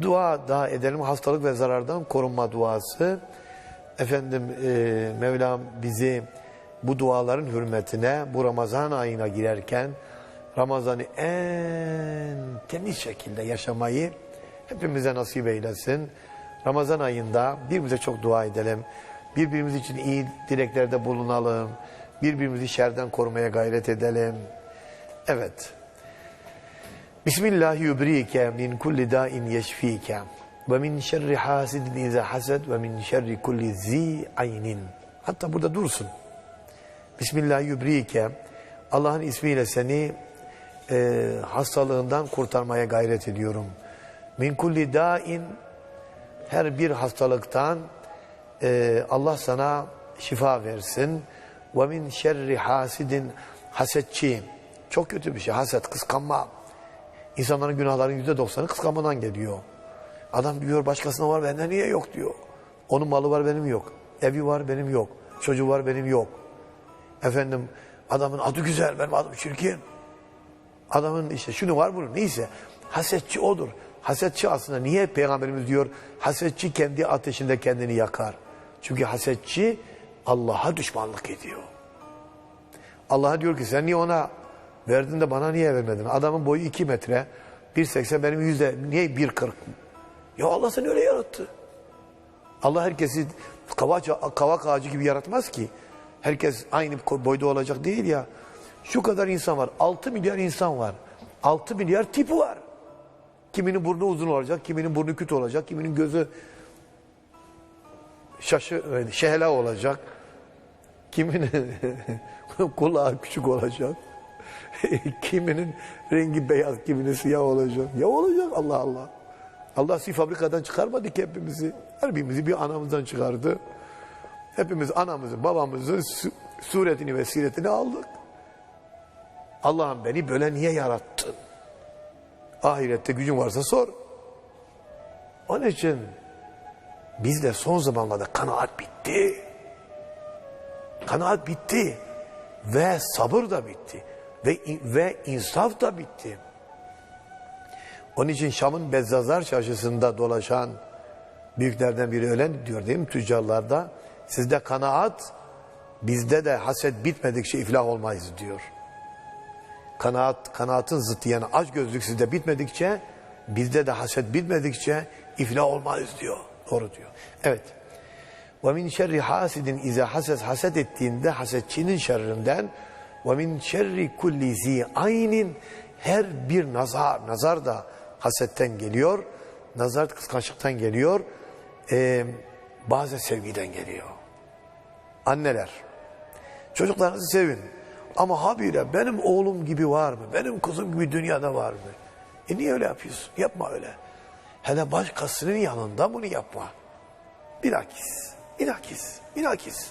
Dua daha edelim hastalık ve zarardan korunma duası. Efendim e, Mevlam bizi bu duaların hürmetine bu Ramazan ayına girerken Ramazan'ı en temiz şekilde yaşamayı hepimize nasip eylesin. Ramazan ayında birbirimize çok dua edelim. Birbirimiz için iyi dileklerde bulunalım. Birbirimizi şerden korumaya gayret edelim. Evet. Bismillah yubrike min kulli dain yeşfike ve min şerri hasidin iza hased ve min şerri kulli zi aynin. Hatta burada dursun. Bismillah yubrike Allah'ın ismiyle seni e, hastalığından kurtarmaya gayret ediyorum. Min kulli dain her bir hastalıktan e, Allah sana şifa versin. Ve min şerri hasidin hasetçi. Çok kötü bir şey haset, kıskanma. İnsanların günahların yüzde doksanı kıskanmadan geliyor. Adam diyor başkasına var bende niye yok diyor. Onun malı var benim yok. Evi var benim yok. Çocuğu var benim yok. Efendim adamın adı güzel benim adım çirkin. Adamın işte şunu var bunu neyse. Hasetçi odur. Hasetçi aslında niye peygamberimiz diyor hasetçi kendi ateşinde kendini yakar. Çünkü hasetçi Allah'a düşmanlık ediyor. Allah'a diyor ki sen niye ona verdin de bana niye vermedin? Adamın boyu 2 metre, 1.80 benim yüzde niye 1.40? Ya Allah seni öyle yarattı. Allah herkesi kavak, kavak ağacı gibi yaratmaz ki. Herkes aynı boyda olacak değil ya. Şu kadar insan var. 6 milyar insan var. 6 milyar tipi var. Kiminin burnu uzun olacak, kiminin burnu küt olacak, kiminin gözü şaşı, şehla olacak. Kiminin kulağı küçük olacak. kiminin rengi beyaz, kiminin siyah olacak. Ya olacak Allah Allah. Allah si fabrikadan çıkarmadı ki hepimizi. Her birimizi bir anamızdan çıkardı. Hepimiz anamızın, babamızın su- suretini ve siretini aldık. Allah'ım beni böyle niye yarattın? Ahirette gücün varsa sor. Onun için bizde son zamanlarda kanaat bitti. Kanaat bitti. Ve sabır da bitti. Ve, ve insaf da bitti. Onun için Şam'ın Bezzazlar çarşısında dolaşan büyüklerden biri ölen diyor değil mi tüccarlarda? Sizde kanaat, bizde de haset bitmedikçe iflah olmayız diyor. Kanaat, kanaatın zıttı yani aç gözlük sizde bitmedikçe, bizde de haset bitmedikçe iflah olmayız diyor. Doğru diyor. Evet. Ve min şerri hasidin iza haset haset ettiğinde hasetçinin şerrinden ve min şerri kulli aynin her bir nazar nazar da hasetten geliyor. Nazar kıskançlıktan geliyor. Ee, bazen sevgiden geliyor. Anneler çocuklarınızı sevin. Ama habire benim oğlum gibi var mı? Benim kızım gibi dünyada var mı? E niye öyle yapıyorsun? Yapma öyle. Hele başkasının yanında bunu yapma. Bilakis, bilakis, bilakis.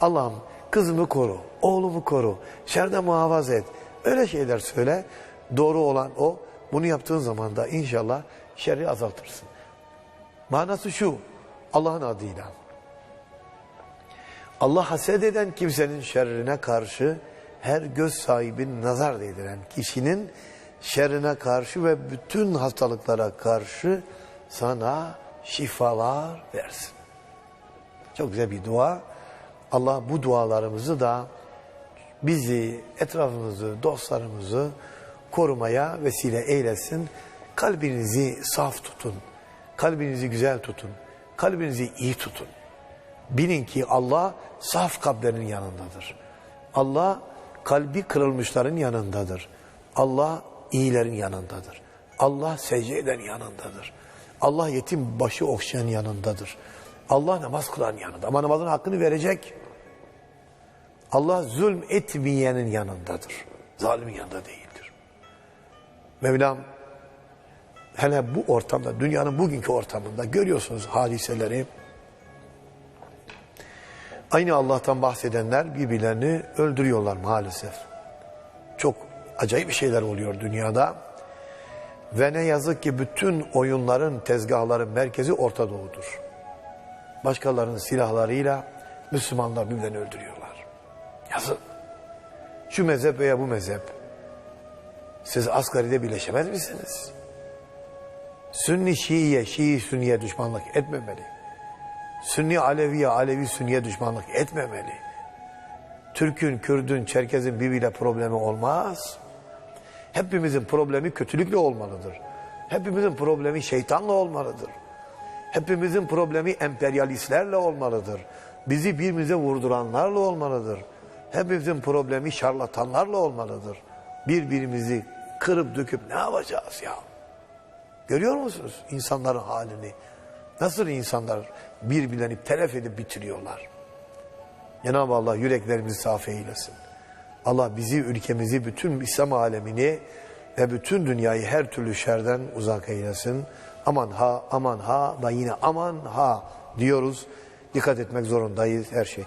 Allah'ım kızımı koru, oğlumu koru, şerden muhafaza et. Öyle şeyler söyle. Doğru olan o. Bunu yaptığın zaman da inşallah şerri azaltırsın. Manası şu, Allah'ın adıyla. Allah haset eden kimsenin şerrine karşı her göz sahibinin nazar değdiren kişinin şerrine karşı ve bütün hastalıklara karşı sana şifalar versin. Çok güzel bir dua. Allah bu dualarımızı da bizi, etrafımızı, dostlarımızı korumaya vesile eylesin. Kalbinizi saf tutun. Kalbinizi güzel tutun. Kalbinizi iyi tutun. Bilin ki Allah saf kalplerin yanındadır. Allah kalbi kırılmışların yanındadır. Allah iyilerin yanındadır. Allah secde eden yanındadır. Allah yetim başı okşayan yanındadır. Allah namaz kılan yanında. Ama namazın hakkını verecek. Allah zulm etmeyenin yanındadır. Zalimin yanında değildir. Mevlam hele bu ortamda, dünyanın bugünkü ortamında görüyorsunuz hadiseleri. Aynı Allah'tan bahsedenler birbirlerini öldürüyorlar maalesef. Çok acayip şeyler oluyor dünyada. Ve ne yazık ki bütün oyunların, tezgahların merkezi Orta Doğu'dur. Başkalarının silahlarıyla Müslümanlar birbirlerini öldürüyorlar. Yazık. Şu mezhep veya bu mezhep. Siz asgaride birleşemez misiniz? Sünni Şii'ye, Şii Sünni'ye düşmanlık etmemeli. Sünni Alevi'ye, Alevi Sünni'ye düşmanlık etmemeli. Türk'ün, Kürd'ün, Çerkez'in birbiriyle problemi olmaz. Hepimizin problemi kötülükle olmalıdır. Hepimizin problemi şeytanla olmalıdır. Hepimizin problemi emperyalistlerle olmalıdır. Bizi birbirimize vurduranlarla olmalıdır. Hepimizin problemi şarlatanlarla olmalıdır. Birbirimizi kırıp döküp ne yapacağız ya? Görüyor musunuz insanların halini? Nasıl insanlar birbirlerini telef edip bitiriyorlar? Cenab-ı Allah yüreklerimizi safi eylesin. Allah bizi, ülkemizi, bütün İslam alemini ve bütün dünyayı her türlü şerden uzak eylesin. Aman ha, aman ha da yine aman ha diyoruz. Dikkat etmek zorundayız her şey.